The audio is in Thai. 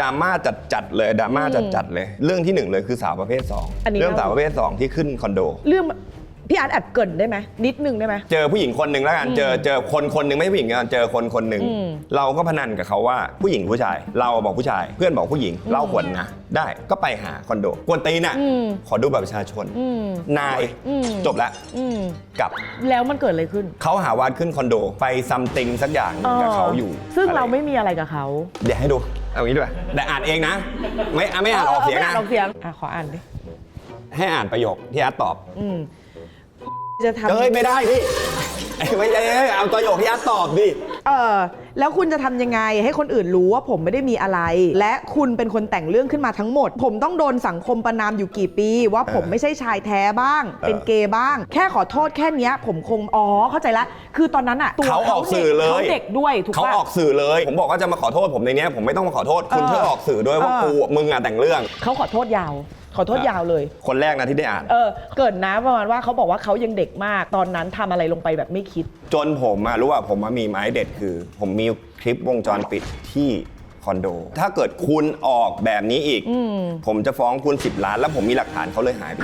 ดราม่าจัดจัดๆเลยดราม่าจัดจัดๆเลย เรื่องที่หนึ่งเลยคือสาวประเภทสองอันนี้ เรื่องเล่าสาวประเภทสองที่ขึ้นคอนโด เรื่องพี่อาร์ตแอบเกรินได้ไหมนิดนึงได้ไหม เจอผู้หญิงคนหนึ่งแล้วกันเจอเจอคนคนหนึ่งไม่ใช่ผู้หญิงกันเจอคนคนหนึ่งอืม เราก็พนันกับเขาว่าผู้หญิงผู้ชาย เราบอกผู้ชาย เพื่อนบอกผู้หญิงเราขวนนะได้ก็ไปหาคอนโดกวนตีนอะอืมขอดูบัตรประชาชน อืม นายอืม จบละอืมกลับแล้วมันเกิดอะไรขึ้นเขาหาว่าขึ้นคอนโดไปซัมติงสักอย่างหนึ่งกับเขาอยู่ซึ่งอะเราไม่มีอะไรกับเขาเดี๋ยวให้ดู เอางี้ด้วยแต่อ่านเองนะ ไม่อะไม่อ่านออกเสียงไม่นะนออกเสียงอะขออ่านดิ ให้อ่านประโยคที่อาร์ตตอบ อืม จะทำ เอ้ยไม่ได้พี่ ไม่ใช่เอาประโยคที่อาร์ตตอบดิ เออแล้วคุณจะทำยังไงให้คนอื่นรู้ว่าผมไม่ได้มีอะไร และคุณเป็นคนแต่งเรื่องขึ้นมาทั้งหมด ผมต้องโดนสังคมประนามอยู่กี่ปี ว่าผมเออไม่ใช่ชายแท้บ้าง เป็นเกย์บ้าง แค่ขอโทษแค่เนี้ย ผมคงอ๋อเข้าใจละคือตอนนั้นอะตัวเขาออกสื่อเลย เขาเด็กด้วยถูกเขาปะ ออกสื่อเลย ผมบอกว่าจะมาขอโทษผมในเนี้ยผมไม่ต้องมาขอโทษ คุณเออช่วยออกสื่อด้วยว่าเออ กูมึงอะแต่งเรื่อง เขาขอโทษยาว ขอโทษยาวเลย คนแรกนะที่ได้อ่าน เออ เกิดนะประมาณว่าเขาบอกว่าเขายังเด็กมาก ตอนนั้นทำอะไรลงไปแบบไม่คิด จนผมอะรู้ว่าผมอะมีไม้เด็ดคือ ผมมีคลิปวงจรปิดที่คอนโด ถ้าเกิดคุณออกแบบนี้อีกอืมผมจะฟ้องคุณ 10 ล้าน แล้วผมมีหลักฐานเขาเลยหายไป